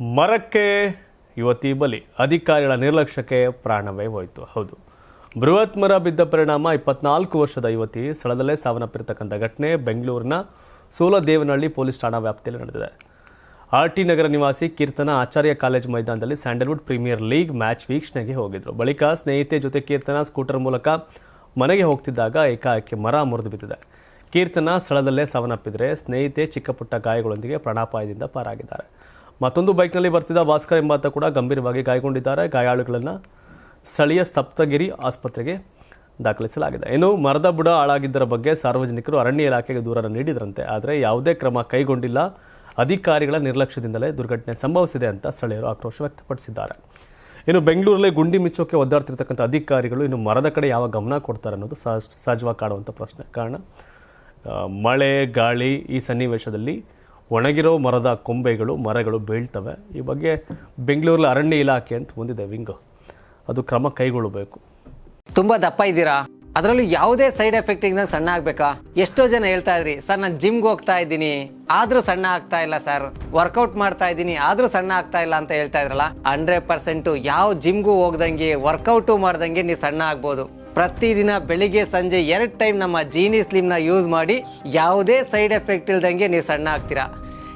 ಮರಕ್ಕೆ ಯುವತಿ ಬಲಿ, ಅಧಿಕಾರಿಗಳ ನಿರ್ಲಕ್ಷ್ಯಕ್ಕೆ ಪ್ರಾಣವೇ ಹೋಯಿತು. ಹೌದು. ಬೃಹತ್ ಮರ ಬಿದ್ದ ಪರಿಣಾಮ ಇಪ್ಪತ್ನಾಲ್ಕು ವರ್ಷದ ಯುವತಿ ಸ್ಥಳದಲ್ಲೇ ಸಾವನ್ನಪ್ಪಿರತಕ್ಕಂಥ ಘಟನೆ ಬೆಂಗಳೂರಿನ ಸೋಲದೇವನಹಳ್ಳಿ ಪೊಲೀಸ್ ಠಾಣಾ ವ್ಯಾಪ್ತಿಯಲ್ಲಿ ನಡೆದಿದೆ. ಆರ್ ಟಿ ನಗರ ನಿವಾಸಿ ಕೀರ್ತನ ಆಚಾರ್ಯ ಕಾಲೇಜ್ ಮೈದಾನದಲ್ಲಿ ಸ್ಯಾಂಡಲ್ವುಡ್ ಪ್ರೀಮಿಯರ್ ಲೀಗ್ ಮ್ಯಾಚ್ ವೀಕ್ಷಣೆಗೆ ಹೋಗಿದ್ರು. ಬಳಿಕ ಸ್ನೇಹಿತೆ ಜೊತೆ ಕೀರ್ತನ ಸ್ಕೂಟರ್ ಮೂಲಕ ಮನೆಗೆ ಹೋಗ್ತಿದ್ದಾಗ ಏಕಾಏಕಿ ಮರ ಮುರಿದು ಬಿದ್ದಿದೆ. ಕೀರ್ತನ ಸ್ಥಳದಲ್ಲೇ ಸಾವನ್ನಪ್ಪಿದರೆ ಸ್ನೇಹಿತೆ ಚಿಕ್ಕಪುಟ್ಟ ಗಾಯಗಳೊಂದಿಗೆ ಪ್ರಾಣಾಪಾಯದಿಂದ ಪಾರಾಗಿದ್ದಾರೆ. ಮತ್ತೊಂದು ಬೈಕ್ನಲ್ಲಿ ಬರ್ತಿದ್ದ ಭಾಸ್ಕರ್ ಎಂಬಾತ ಕೂಡ ಗಂಭೀರವಾಗಿ ಗಾಯಗೊಂಡಿದ್ದಾರೆ. ಗಾಯಾಳುಗಳನ್ನು ಸ್ಥಳೀಯ ಸಪ್ತಗಿರಿ ಆಸ್ಪತ್ರೆಗೆ ದಾಖಲಿಸಲಾಗಿದೆ. ಇನ್ನು ಮರದ ಬುಡ ಹಾಳಾಗಿದ್ದರ ಬಗ್ಗೆ ಸಾರ್ವಜನಿಕರು ಅರಣ್ಯ ಇಲಾಖೆಗೆ ದೂರನ್ನು ನೀಡಿದ್ರಂತೆ. ಆದರೆ ಯಾವುದೇ ಕ್ರಮ ಕೈಗೊಂಡಿಲ್ಲ. ಅಧಿಕಾರಿಗಳ ನಿರ್ಲಕ್ಷ್ಯದಿಂದಲೇ ದುರ್ಘಟನೆ ಸಂಭವಿಸಿದೆ ಅಂತ ಸ್ಥಳೀಯರು ಆಕ್ರೋಶ ವ್ಯಕ್ತಪಡಿಸಿದ್ದಾರೆ. ಇನ್ನು ಬೆಂಗಳೂರಲ್ಲಿ ಗುಂಡಿ ಮಿಚ್ಚೋಕೆ ಒದ್ದಾಡ್ತಿರ್ತಕ್ಕಂಥ ಅಧಿಕಾರಿಗಳು ಇನ್ನು ಮರದ ಕಡೆ ಯಾವ ಗಮನ ಕೊಡ್ತಾರೆ ಅನ್ನೋದು ಸಹಜ ಸಹಜವಾಗಿ ಕಾಡುವಂಥ ಪ್ರಶ್ನೆ. ಕಾರಣ ಮಳೆ, ಗಾಳಿ ಈ ಸನ್ನಿವೇಶದಲ್ಲಿ ಒಣಗಿರೋ ಮರದ ಕೊಂಬೆಗಳು, ಮರಗಳು ಬೀಳ್ತವೆ. ಈ ಬಗ್ಗೆ ಬೆಂಗಳೂರಲ್ಲಿ ಅರಣ್ಯ ಇಲಾಖೆ ಅಂತ ಹೊಂದಿದೆ ವಿಂಗ್. ಅದು ಕ್ರಮ ಕೈಗೊಳ್ಳಬೇಕು. ತುಂಬಾ ದಪ್ಪ ಇದ್ದೀರಾ? ಅದರಲ್ಲೂ ಯಾವುದೇ ಸೈಡ್ ಎಫೆಕ್ಟ್ ಇಂದ ಸಣ್ಣ ಆಗ್ಬೇಕಾ? ಎಷ್ಟೋ ಜನ ಹೇಳ್ತಾ ಇದ್ರಿ, ಸರ್, ನಾನು ಜಿಮ್ಗೆ ಹೋಗ್ತಾ ಇದ್ದೀನಿ. ಆದ್ರೂ ಸಣ್ಣ ಆಗ್ತಾ ಇಲ್ಲ, ಸರ್. ವರ್ಕೌಟ್ ಮಾಡ್ತಾ ಇದ್ದೀನಿ, ಆದ್ರೂ ಸಣ್ಣ ಆಗ್ತಾ ಇಲ್ಲ ಅಂತ ಹೇಳ್ತಾ ಇದ್ರಲ್ಲ, ಹಂಡ್ರೆಡ್ ಪರ್ಸೆಂಟ್ ಯಾವ ಜಿಮ್ಗೂ ಹೋಗ್ದಂಗೆ, ವರ್ಕೌಟು ಮಾಡ್ದಂಗೆ ನೀವು ಸಣ್ಣ ಆಗ್ಬೋದು. ಪ್ರತಿದಿನ ಬೆಳಿಗ್ಗೆ, ಸಂಜೆ ಎರಡು ಟೈಮ್ ನಮ್ಮ ಜೀನಿ ಸ್ಲಿಮ್ನ ಯೂಸ್ ಮಾಡಿ, ಯಾವುದೇ ಸೈಡ್ ಎಫೆಕ್ಟ್ ಇಲ್ದಂಗೆ ನೀವು ಸಣ್ಣ ಆಗ್ತೀರಾ?